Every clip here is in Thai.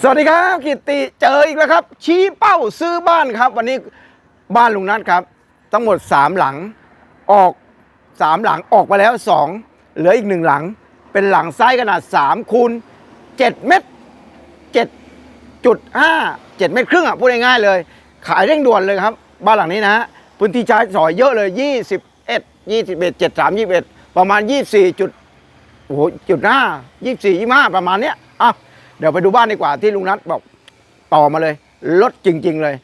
สวัสดีครับกิติเจออีกแล้วครับ ชี้เป้าซื้อบ้านครับ วันนี้บ้านลุงนัทครับ ทั้งหมด 3 หลังออก 3 หลังออกไปแล้ว 2 เหลืออีกหนึ่งหลัง เป็นหลังไซส์ขนาด3คูณ7เมตร7.5 7เมตรครึ่งอะพูดง่ายๆเลย ขายเร่งด่วนเลยครับ บ้านหลังนี้นะฮะพื้นที่ใช้สอยเยอะเลย 21 21 73 21 ประมาณ 24จุดโอ้โหจุดหน้ายี่สี่ยี่ห้าประมาณเนี้ยอะ เดี๋ยวไปดูบ้านดีกว่าที่ลุงนัทบอกต่อมาเลยลดจริง ๆ เลย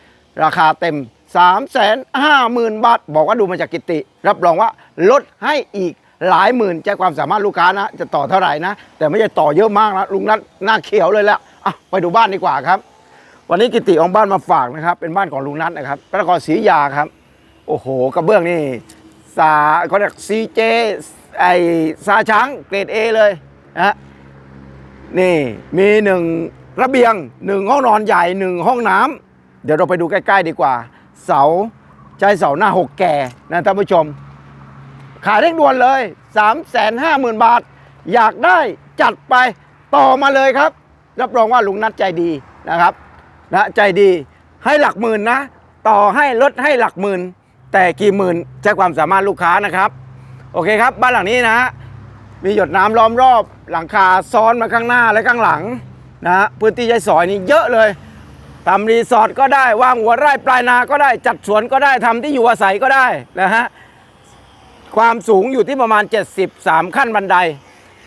ราคาเต็ม3ามแสนห้าหมื่นบาท บอกว่าดูมาจากกิติ รับรองว่าลดให้อีกหลายหมื่นใจความสามารถลูกค้านะ จะต่อเท่าไหร่นะ แต่ไม่ใช่ต่อเยอะมากนะลุงนัทหน้าเขียวเลยแหละอะไปดูบ้านดีกว่าครับ วันนี้กิติของบ้านมาฝากนะครับ เป็นบ้านของลุงนัทนะครับพระนครศรีอยุธยาครับ โอ้โหกระเบื้องนี่สาเขาเรียกซีเจไอซาช้างเกรดเอเลยนะฮะ นี่มีหนึ่งระเบียงหนึ่งห้องนอนใหญ่หนึ่งห้องน้ำเดี๋ยวเราไปดูใกล้ ๆ ดีกว่า เสาใช้เสาหน้าหกแก่นะท่านผู้ชม ขายเร่งด่วนเลย 3 5 0 0 0 0 บาท อยากได้จัดไปต่อมาเลยครับ รับรองว่าลุงนัดใจดีนะครับนะใจดีให้หลักหมื่นนะ ต่อให้ลดให้หลักหมื่นแต่กี่หมื่นใช้ความสามารถลูกค้านะครับ โอเคครับ บ้านหลังนี้นะฮะ มีหยดน้ำล้อมรอบหลังคาซ้อนมาข้างหน้าและข้างหลังนะฮะพื้นที่ใช้สอยนี่เยอะเลยทำรีสอร์ทก็ได้วางหัวไร่ปลายนาก็ได้จัดสวนก็ได้ทำที่อยู่อาศัยก็ได้นะฮะความสูงอยู่ที่ประมาณ 73 ขั้นบันได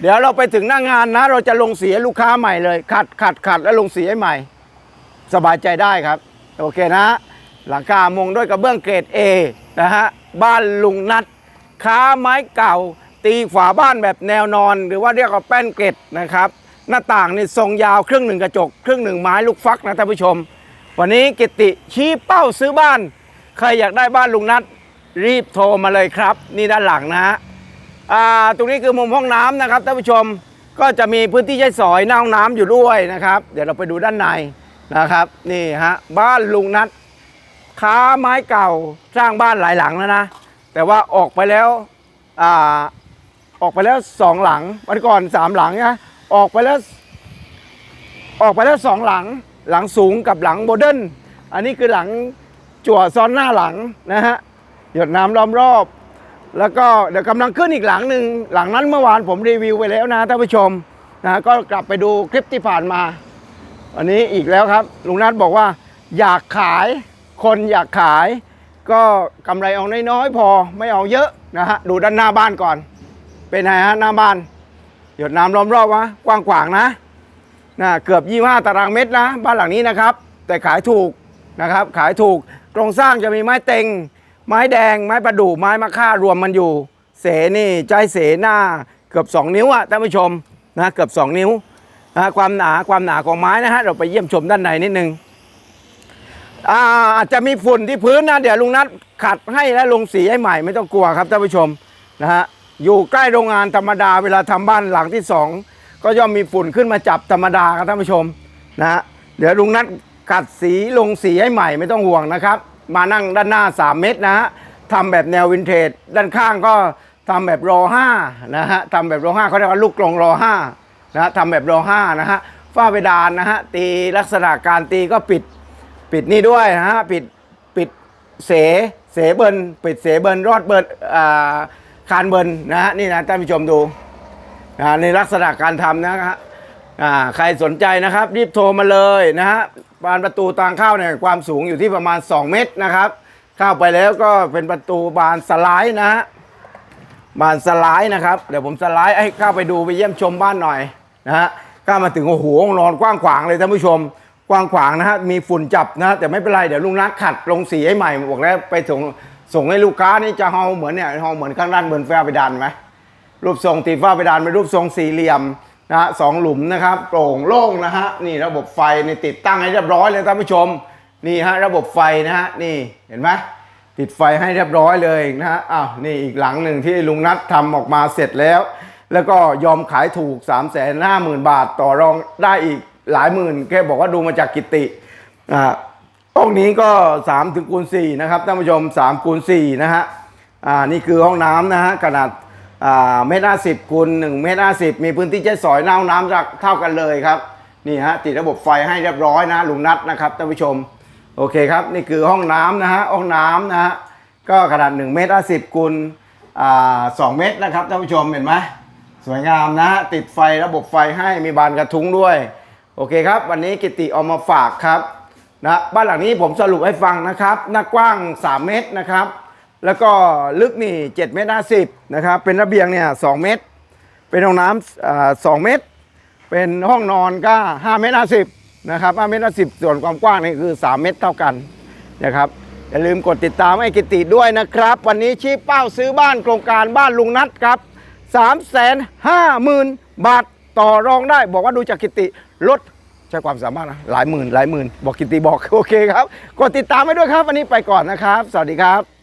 เดี๋ยวเราไปถึงหน้างานนะ เราจะลงเสีให้ลูกค้าใหม่เลย ขัดขัดขัดแล้วลงเสีให้ใหม่ สบายใจได้ครับ โอเคนะ หลังคามงด้วยกระเบื้องเกรด A นะฮะบ้านลุงนัดค้าไม้เก่า ตีฝาบ้านแบบแนวนอน หรือว่าเรียกว่าแป้นเกรดนะครับ หน้าต่างนี่ทรงยาวครึ่งหนึ่งกระจก ครึ่งหนึ่งไม้ลูกฟักนะท่านผู้ชม วันนี้กิติชี้เป้าซื้อบ้าน ใครอยากได้บ้านลุงนัดรีบโทรมาเลยครับ นี่ด้านหลังนะฮะอ่าตรงนี้คือมุมห้องน้ำนะครับท่านผู้ชมก็จะมีพื้นที่ใช้สอยหน้าห้องน้ำอยู่ด้วยนะครับ เดี๋ยวเราไปดูด้านในนะครับนี่ฮะบ้านลุงนัดค้าไม้เก่าสร้างบ้านหลายหลังแล้วนะ แต่ว่าออกไปแล้วอ่า ออกไปแล้วสองหลังวันก่อนสามหลังนะออกไปแล้ว ออกไปแล้วสองหลังหลังสูงกับหลังโมเดิร์นอันนี้คือหลังจั่วซ้อนหน้าหลังนะฮะหยดน้ำล้อมรอบ แล้วก็เดี๋ยวกำลังขึ้นอีกหลังหนึ่งหลังนั้นเมื่อวานผมรีวิวไปแล้วนะท่านผู้ชมนะก็กลับไปดูคลิปที่ผ่านมาวันนี้อีกแล้วครับลุงนัทบอกว่า อยากขายคนอยากขาย ก็กำไรเอาน้อยๆพอไม่เอาเยอะนะฮะดูด้านหน้าบ้านก่อน เป็นไงฮะหน้าบ้าน หยดน้ำล้อมรอบวะกว้างขวางนะนะเกือบ 25 ตารางเมตรนะ บ้านหลังนี้นะครับ แต่ขายถูกนะครับ ขายถูกโครงสร้างจะมีไม้เต็ง ไม้แดง ไม้ประดู่ไม้มะค่ารวมมันอยู่ เสนี่ใจเสหน้า เกือบ 2 นิ้วอะท่านผู้ชมนะเกือบ 2 นิ้วนะความหนาความหนาของไม้นะฮะเราไปเยี่ยมชมด้านในนิดนึงอาอาจจะมีฝุ่นที่พื้นนะเดี๋ยวลุงนัดขัดให้และลงสีให้ใหม่ไม่ต้องกลัวครับท่านผู้ชมนะฮะ อยู่ใกล้โรงงานธรรมดาเวลาทำบ้านหลังที่สองก็ย่อมมีฝุ่นขึ้นมาจับธรรมดาครับท่านผู้ชมนะฮะเดี๋ยวลุงนัดขัดสีลงสีให้ใหม่ไม่ต้องห่วงนะครับ มานั่งด้านหน้า 3 เมตรนะฮะทำแบบแนววินเทจด้านข้างก็ทำแบบรอห้านะฮะทำแบบรอห้าเขาเรียกว่าลูกกลงรอห้านะฮะทำแบบรอห้านะฮะฝ้าเพดานนะฮะตีลักษณะการตีก็ปิดปิดนี่ด้วยนะฮะปิดปิดเสเสเบิร์นปิดเสเบิร์นรอดเบิร์นอ่า คานเบิร์นนะฮะนี่นะท่านผู้ชมดูนะในลักษณะการทำนะฮะใครสนใจนะครับ รีบโทรมาเลยนะฮะบานประตูทางเข้าเนี่ยความสูงอยู่ที่ประมาณ 2 เมตรนะครับ เข้าไปแล้วก็เป็นประตูบานสไลด์นะฮะบานสไลด์นะครับ เดี๋ยวผมสไลด์ให้เข้าไปดูไปเยี่ยมชมบ้านหน่อยนะฮะเข้ามาถึงโอ้โหห้องนอนกว้างขวางเลยท่านผู้ชมกว้างขวางนะฮะมีฝุ่นจับนะแต่ไม่เป็นไรเดี๋ยวลุงนัดขัดลงสีให้ใหม่บอกแล้วไปส่ง ส่งให้ลูกค้านี่จะเฮาเหมือนเนี่ยเฮาเหมือนข้างด้านบนฟ้าไปดันไหมรูปทรงตีฟ้าไปดันเป็นรูปทรงสี่เหลี่ยมนะฮะสองหลุมนะครับโปร่งโล่งนะฮะนี่ระบบไฟนี่ติดตั้งให้เรียบร้อยเลยท่านผู้ชมนี่ฮะระบบไฟนะฮะนี่เห็นไหมติดไฟให้เรียบร้อยเลยนะฮะอ้าวนี่อีกหลังหนึ่งที่ลุงนัททำออกมาเสร็จแล้ว แล้วก็ยอมขายถูก 3 5 0 0 0 0 บาท ต่อรองได้อีกหลายหมื่นแค่บอกว่าดูมาจากกิติอ่า ห้องนี้ก็3ถึงคูณ4นะครับท่านผู้ชม3คูณ4นะฮะอ่านี่คือห้องน้ำนะฮะขนาดอ่าเมตรห้าสิบคูณหนึ่งเมตรห้าสิบมีพื้นที่ใช้สอยหน้าห้องน้ำเท่ากันเลยครับนี่ฮะติดระบบไฟให้เรียบร้อยนะลุงนัดนะครับท่านผู้ชมโอเคครับนี่คือห้องน้ำนะฮะห้องน้ำนะฮะก็ขนาด1เมตรห้าสิบคูณอ่าสองเมตรนะครับท่านผู้ชมเห็นไหมสวยงามนะฮะติดไฟระบบไฟให้มีบานกระทุ้งด้วย โอเคครับ วันนี้กิติเอามาฝากครับ นะบ้านหลังนี้ผมสรุปให้ฟังนะครับหน้ากว้าง 3 เมตรนะครับ แล้วก็ลึกนี่7เมตร50นะครับเป็นระเบียงเนี่ย2เมตร เป็นห้องน้ำสองเมตร เป็นห้องนอนก็5เมตร50นะครับ5เมตร50ส่วนความกว้างนี่คือ 3 เมตรเท่ากันนะครับอย่าลืมกดติดตามให้กิติด้วยนะครับ วันนี้ชี้เป้าซื้อบ้านโครงการบ้านลุงนัดครับ3 5 0 0 0 0 บาทต่อรองได้ บอกว่าดูจากกิติลด ใช้ความสามารถนะหลายหมื่นหลายหมื่นบอกกิติบอกโอเคครับกดติดตามให้ด้วยครับวันนี้ไปก่อนนะครับ สวัสดีครับ